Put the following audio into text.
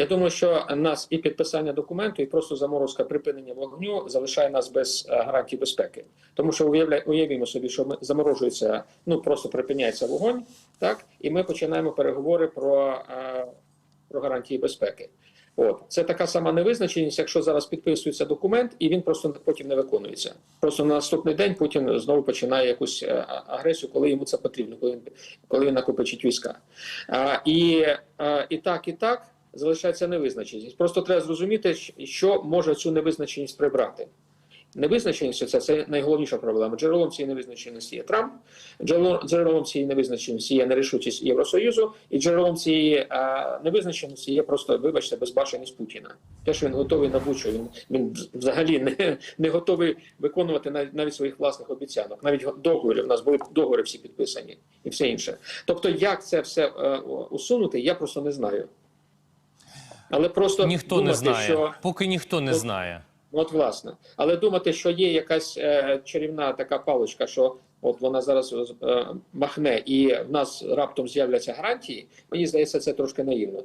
Я думаю, що нас і підписання документу, і просто заморозка припинення вогню залишає нас без е, гарантій безпеки. Тому що уявля, уявімо собі, що ми заморожується, ну просто припиняється вогонь, так і ми починаємо переговори про, е, про гарантії безпеки. От це така сама невизначеність, якщо зараз підписується документ, і він просто потім не виконується. Просто на наступний день Путін знову починає якусь е, агресію, коли йому це потрібно, коли він коли він накопичить війська. А, і, а, і так, і так залишається невизначеність. Просто треба зрозуміти, що може цю невизначеність прибрати. Невизначеність це, це найголовніша проблема. Джерелом цієї невизначеності є Трамп, джерелом, цієї невизначеності є нерішучість Євросоюзу, і джерелом цієї а, невизначеності є просто, вибачте, безбашеність Путіна. Те, що він готовий на будь-що, він, він взагалі не, не готовий виконувати навіть, навіть своїх власних обіцянок. Навіть договори в нас були договори всі підписані і все інше. Тобто, як це все е, усунути, я просто не знаю. Але просто Ніхто думати, не знає, що поки ніхто не От- знає. От власне, але думати, що є якась е, чарівна така паличка, що от вона зараз е, махне, і в нас раптом з'являться гарантії. Мені здається, це трошки наївно.